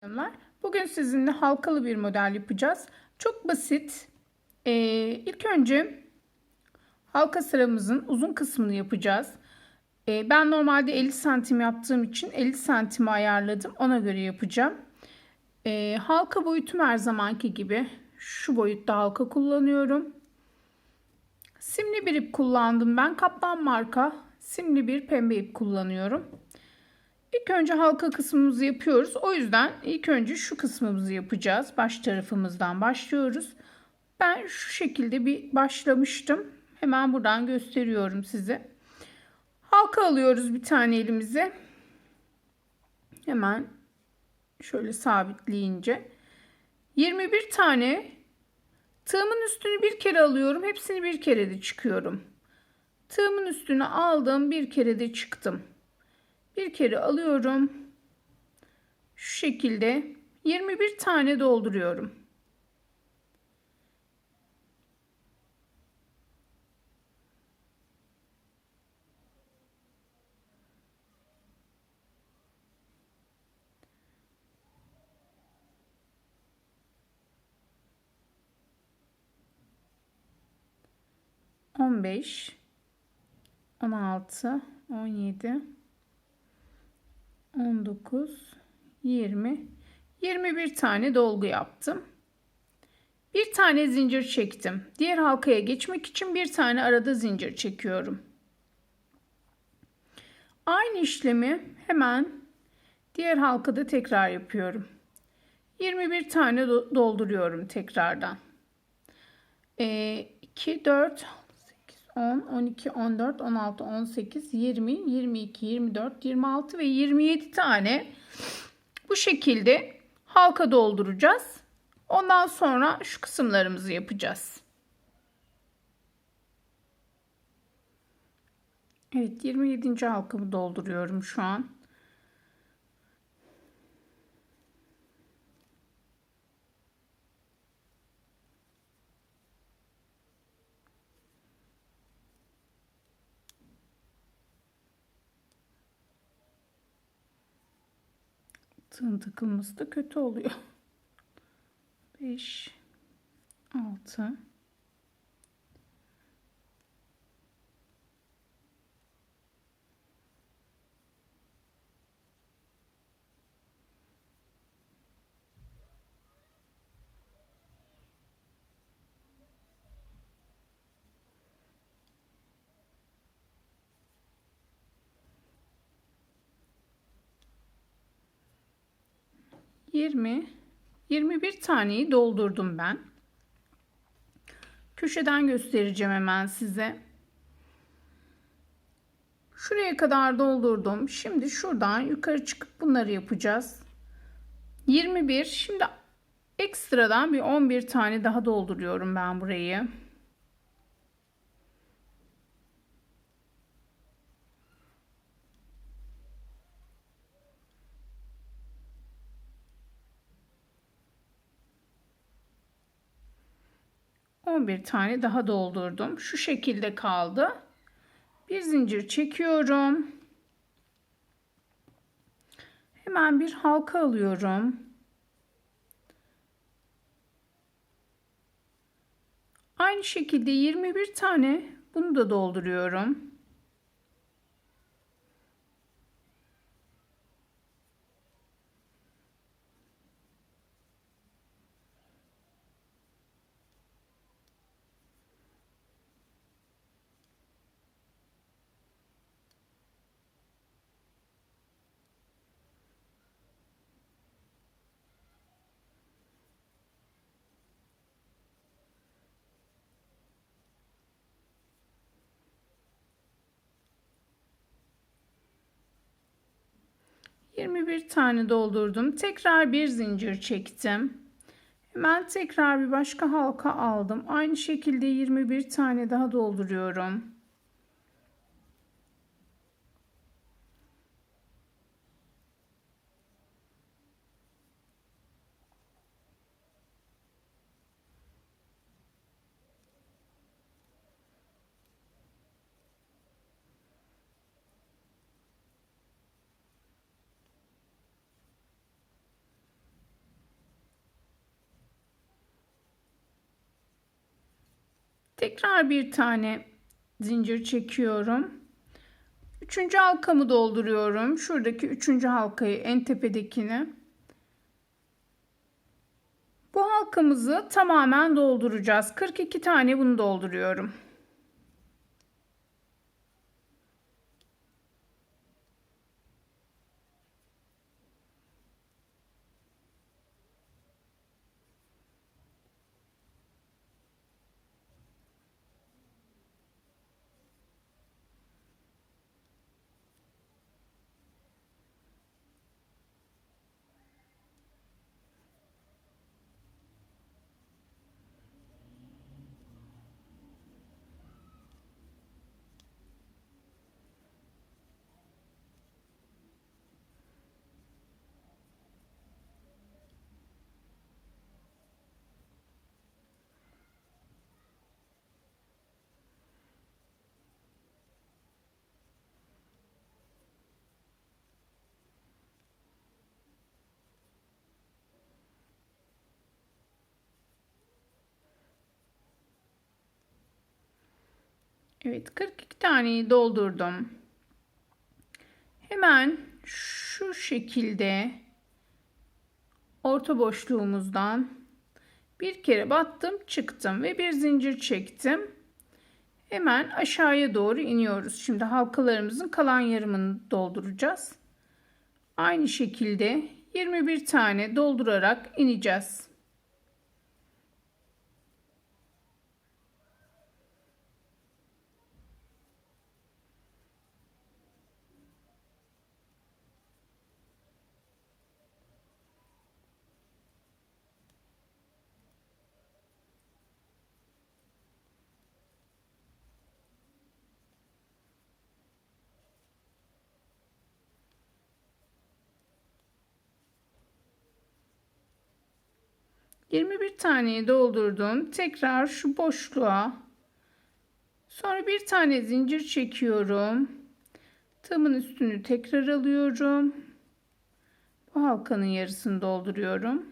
Hanımlar, Bugün sizinle halkalı bir model yapacağız. Çok basit. Ee, ilk önce halka sıramızın uzun kısmını yapacağız. Ee, ben normalde 50 santim yaptığım için 50 santime ayarladım. Ona göre yapacağım. Ee, halka boyutum her zamanki gibi. Şu boyutta halka kullanıyorum. Simli bir ip kullandım ben. Kaplan marka simli bir pembe ip kullanıyorum. İlk önce halka kısmımızı yapıyoruz. O yüzden ilk önce şu kısmımızı yapacağız. Baş tarafımızdan başlıyoruz. Ben şu şekilde bir başlamıştım. Hemen buradan gösteriyorum size. Halka alıyoruz bir tane elimize. Hemen şöyle sabitleyince. 21 tane tığımın üstünü bir kere alıyorum. Hepsini bir kere de çıkıyorum. Tığımın üstüne aldım. Bir kere de çıktım. Bir kere alıyorum. Şu şekilde 21 tane dolduruyorum. On beş, on altı, on yedi, 19, 20, 21 tane dolgu yaptım. Bir tane zincir çektim. Diğer halkaya geçmek için bir tane arada zincir çekiyorum. Aynı işlemi hemen diğer halkada tekrar yapıyorum. 21 tane dolduruyorum tekrardan. E, 2, 4, 10, 12, 14, 16, 18, 20, 22, 24, 26 ve 27 tane bu şekilde halka dolduracağız. Ondan sonra şu kısımlarımızı yapacağız. Evet 27. halkamı dolduruyorum şu an. Tığın takılması da kötü oluyor. 5 6 20 21 taneyi doldurdum ben. Köşeden göstereceğim hemen size. Şuraya kadar doldurdum. Şimdi şuradan yukarı çıkıp bunları yapacağız. 21. Şimdi ekstradan bir 11 tane daha dolduruyorum ben burayı. 11 tane daha doldurdum. Şu şekilde kaldı. Bir zincir çekiyorum. Hemen bir halka alıyorum. Aynı şekilde 21 tane bunu da dolduruyorum. 21 tane doldurdum. Tekrar bir zincir çektim. Hemen tekrar bir başka halka aldım. Aynı şekilde 21 tane daha dolduruyorum. Tekrar bir tane zincir çekiyorum. Üçüncü halkamı dolduruyorum. Şuradaki üçüncü halkayı en tepedekini. Bu halkamızı tamamen dolduracağız. 42 tane bunu dolduruyorum. Evet 42 taneyi doldurdum. Hemen şu şekilde orta boşluğumuzdan bir kere battım çıktım ve bir zincir çektim. Hemen aşağıya doğru iniyoruz. Şimdi halkalarımızın kalan yarımını dolduracağız. Aynı şekilde 21 tane doldurarak ineceğiz. 21 taneyi doldurdum. Tekrar şu boşluğa sonra bir tane zincir çekiyorum. Tığımın üstünü tekrar alıyorum. Bu halkanın yarısını dolduruyorum.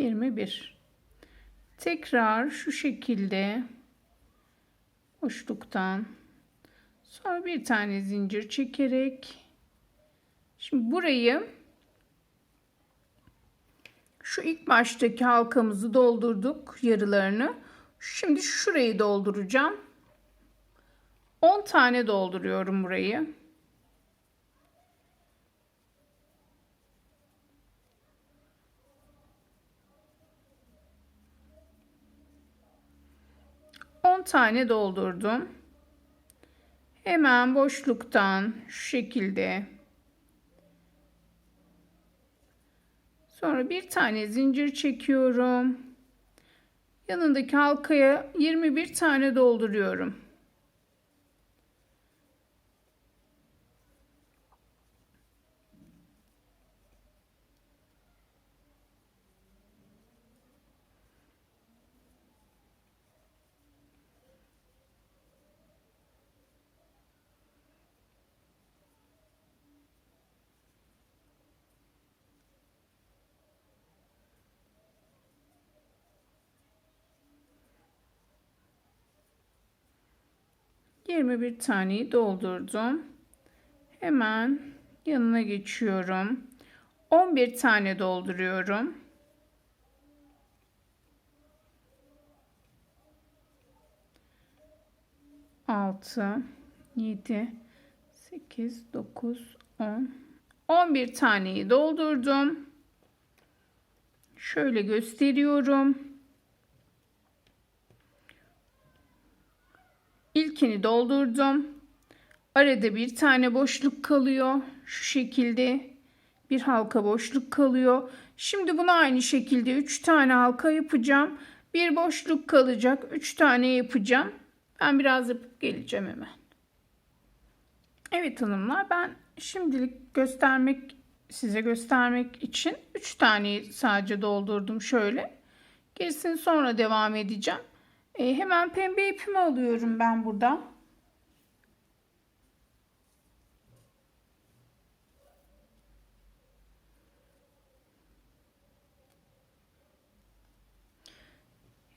21 tekrar şu şekilde boşluktan sonra bir tane zincir çekerek şimdi burayı şu ilk baştaki halkamızı doldurduk yarılarını. Şimdi şurayı dolduracağım. 10 tane dolduruyorum burayı 10 tane doldurdum. Hemen boşluktan şu şekilde sonra bir tane zincir çekiyorum. Yanındaki halkaya 21 tane dolduruyorum. 21 taneyi doldurdum. Hemen yanına geçiyorum. 11 tane dolduruyorum. Altı, yedi, sekiz, dokuz, on. On bir taneyi doldurdum. Şöyle gösteriyorum. İlkini doldurdum. Arada bir tane boşluk kalıyor. Şu şekilde bir halka boşluk kalıyor. Şimdi bunu aynı şekilde 3 tane halka yapacağım. Bir boşluk kalacak. 3 tane yapacağım. Ben biraz yapıp geleceğim hemen. Evet hanımlar ben şimdilik göstermek size göstermek için 3 tane sadece doldurdum şöyle. Gerisini sonra devam edeceğim. E, hemen pembe ipimi alıyorum ben burada.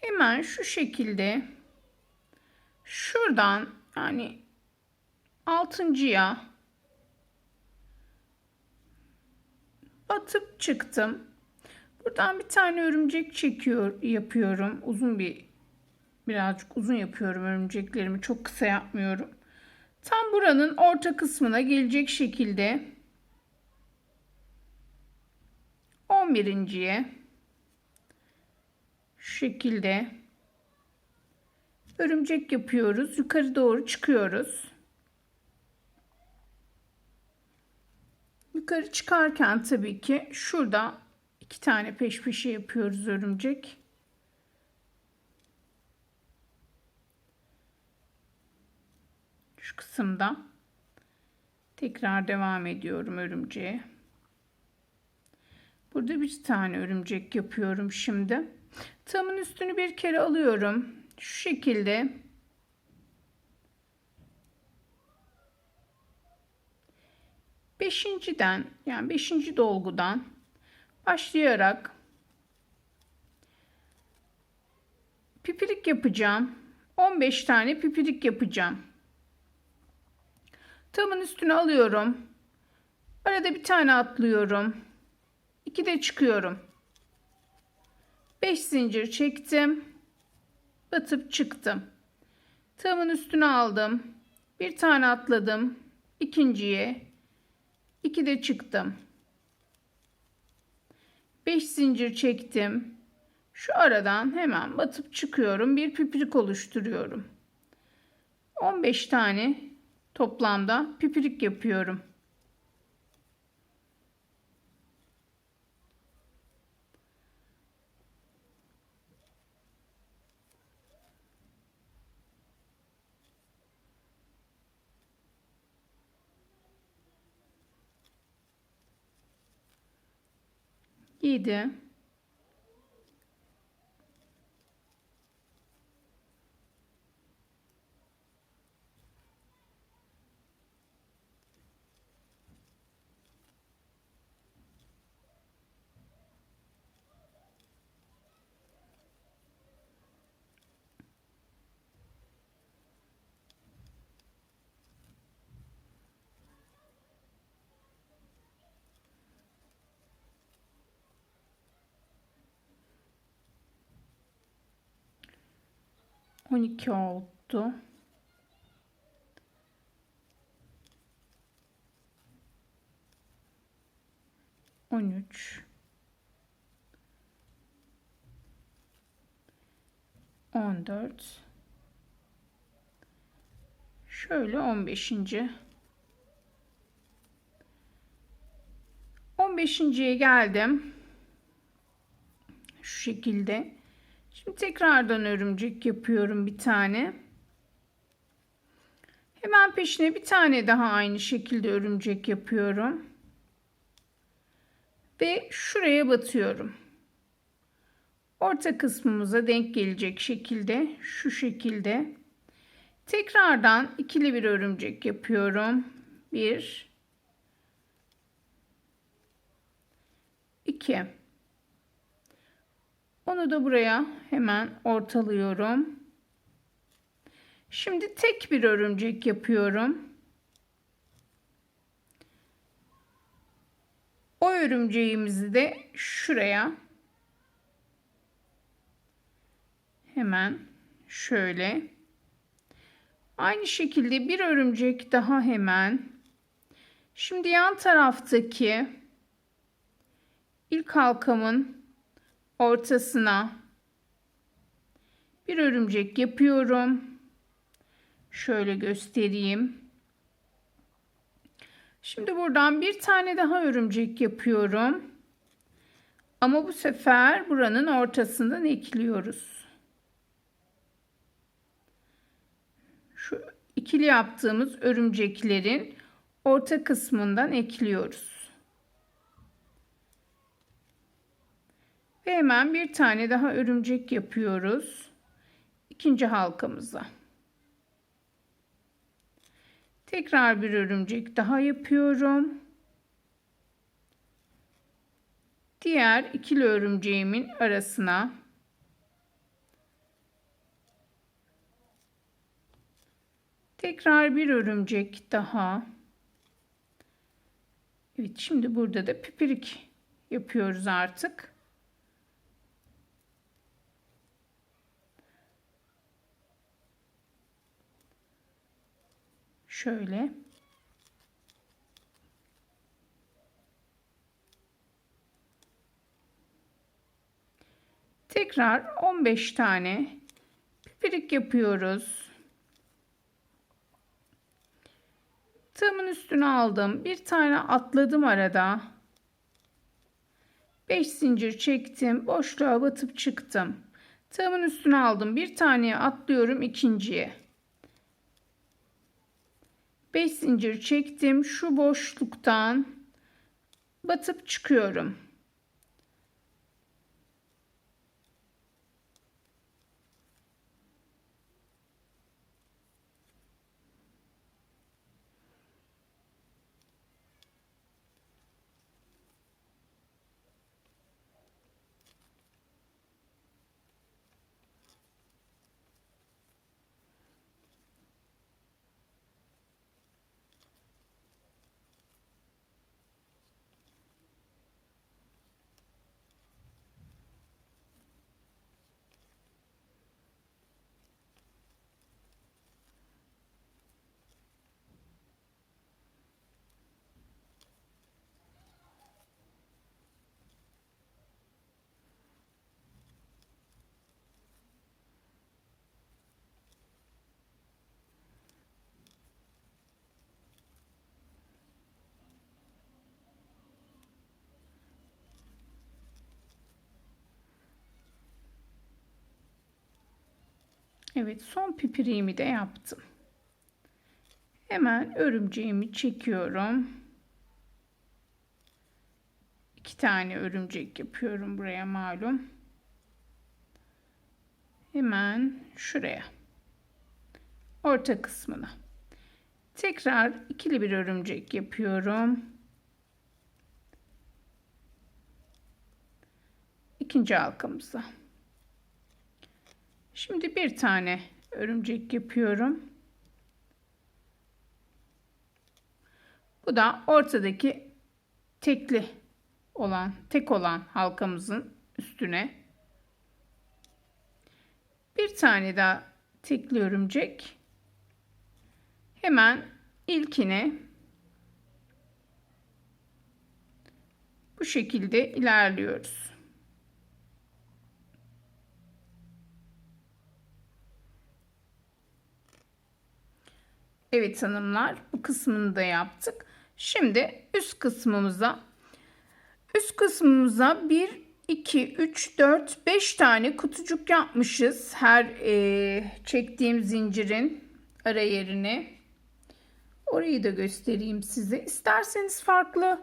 Hemen şu şekilde şuradan yani altıncıya batıp çıktım. Buradan bir tane örümcek çekiyor yapıyorum. Uzun bir birazcık uzun yapıyorum örümceklerimi. Çok kısa yapmıyorum. Tam buranın orta kısmına gelecek şekilde 11.ye şu şekilde örümcek yapıyoruz. Yukarı doğru çıkıyoruz. Yukarı çıkarken tabii ki şurada iki tane peş peşe yapıyoruz örümcek. Şu kısımda tekrar devam ediyorum örümceğe. Burada bir tane örümcek yapıyorum şimdi. Tığımın üstünü bir kere alıyorum. Şu şekilde beşinciden yani beşinci dolgudan başlayarak pipirik yapacağım. 15 tane pipirik yapacağım. Tığımın üstüne alıyorum. Arada bir tane atlıyorum. 2 de çıkıyorum. 5 zincir çektim. Batıp çıktım. Tığımın üstüne aldım. Bir tane atladım. ikinciye 2 de çıktım. 5 zincir çektim. Şu aradan hemen batıp çıkıyorum. Bir pipirik oluşturuyorum. 15 tane toplamda pipirik yapıyorum. 7 12 oldu. On üç. On dört. Şöyle on beşinci. On beşinciye geldim. Şu şekilde. Şimdi tekrardan örümcek yapıyorum bir tane. Hemen peşine bir tane daha aynı şekilde örümcek yapıyorum. Ve şuraya batıyorum. Orta kısmımıza denk gelecek şekilde şu şekilde. Tekrardan ikili bir örümcek yapıyorum. Bir, iki. Onu da buraya hemen ortalıyorum. Şimdi tek bir örümcek yapıyorum. O örümceğimizi de şuraya hemen şöyle aynı şekilde bir örümcek daha hemen şimdi yan taraftaki ilk halkamın ortasına bir örümcek yapıyorum. Şöyle göstereyim. Şimdi buradan bir tane daha örümcek yapıyorum. Ama bu sefer buranın ortasından ekliyoruz. Şu ikili yaptığımız örümceklerin orta kısmından ekliyoruz. Ve hemen bir tane daha örümcek yapıyoruz. İkinci halkamıza. Tekrar bir örümcek daha yapıyorum. Diğer ikili örümceğimin arasına tekrar bir örümcek daha. Evet şimdi burada da pipirik yapıyoruz artık. Şöyle. Tekrar 15 tane pipirik yapıyoruz. Tığımın üstüne aldım. Bir tane atladım arada. 5 zincir çektim. Boşluğa batıp çıktım. Tığımın üstüne aldım. Bir taneye atlıyorum ikinciye. 5 zincir çektim. Şu boşluktan batıp çıkıyorum. Evet son pipiriğimi de yaptım. Hemen örümceğimi çekiyorum. İki tane örümcek yapıyorum buraya malum. Hemen şuraya. Orta kısmına. Tekrar ikili bir örümcek yapıyorum. İkinci halkamıza. Şimdi bir tane örümcek yapıyorum. Bu da ortadaki tekli olan, tek olan halkamızın üstüne bir tane daha tekli örümcek. Hemen ilkine bu şekilde ilerliyoruz. Evet hanımlar bu kısmını da yaptık. Şimdi üst kısmımıza üst kısmımıza 1 2 3 4 5 tane kutucuk yapmışız. Her e, çektiğim zincirin ara yerini. Orayı da göstereyim size. İsterseniz farklı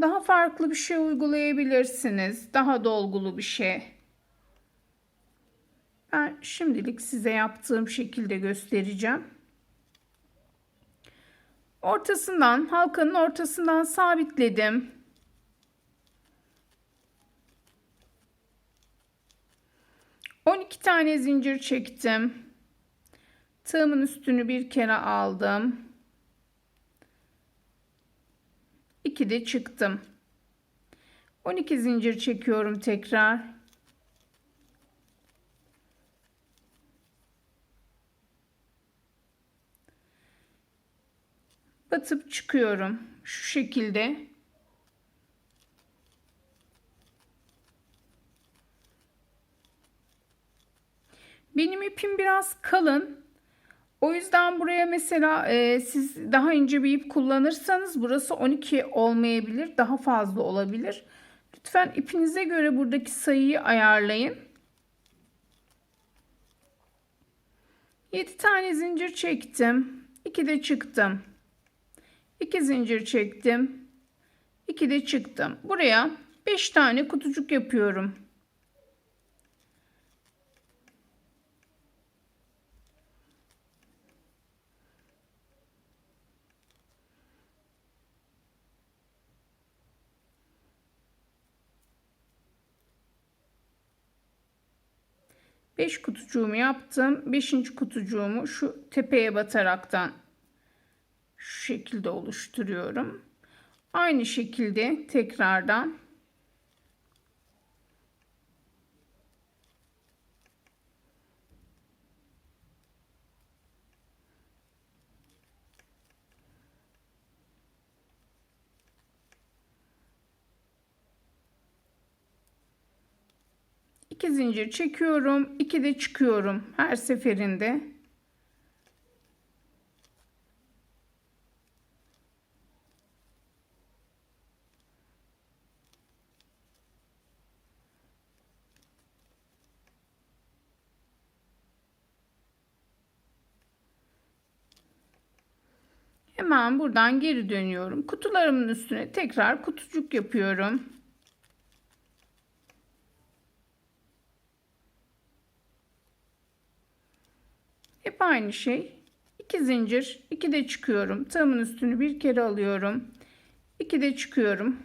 daha farklı bir şey uygulayabilirsiniz. Daha dolgulu bir şey. Ben şimdilik size yaptığım şekilde göstereceğim. Ortasından halkanın ortasından sabitledim. On iki tane zincir çektim. Tığımın üstünü bir kere aldım. İki de çıktım. 12 zincir çekiyorum tekrar. Batıp çıkıyorum. Şu şekilde. Benim ipim biraz kalın. O yüzden buraya mesela e, siz daha ince bir ip kullanırsanız burası 12 olmayabilir. Daha fazla olabilir. Lütfen ipinize göre buradaki sayıyı ayarlayın. 7 tane zincir çektim. 2 de çıktım. 2 zincir çektim. 2 de çıktım. Buraya 5 tane kutucuk yapıyorum. Beş kutucuğumu yaptım. Beşinci kutucuğumu şu tepeye bataraktan şu şekilde oluşturuyorum. Aynı şekilde tekrardan iki zincir çekiyorum. iki de çıkıyorum her seferinde. Hemen buradan geri dönüyorum. Kutularımın üstüne tekrar kutucuk yapıyorum. Hep aynı şey. 2 zincir, 2 de çıkıyorum. Tığımın üstünü bir kere alıyorum. 2 de çıkıyorum.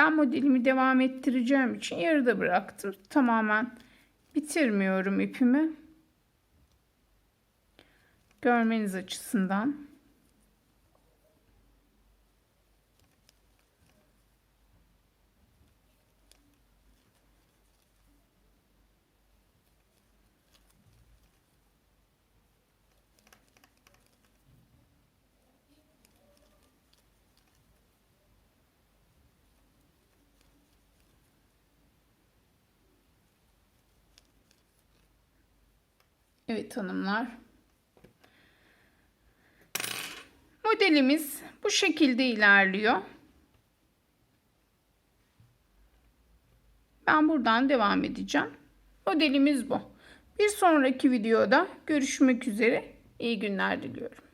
Ben modelimi devam ettireceğim için yarıda bıraktım. Tamamen bitirmiyorum ipimi. Görmeniz açısından. Evet hanımlar. Modelimiz bu şekilde ilerliyor. Ben buradan devam edeceğim. Modelimiz bu. Bir sonraki videoda görüşmek üzere. İyi günler diliyorum.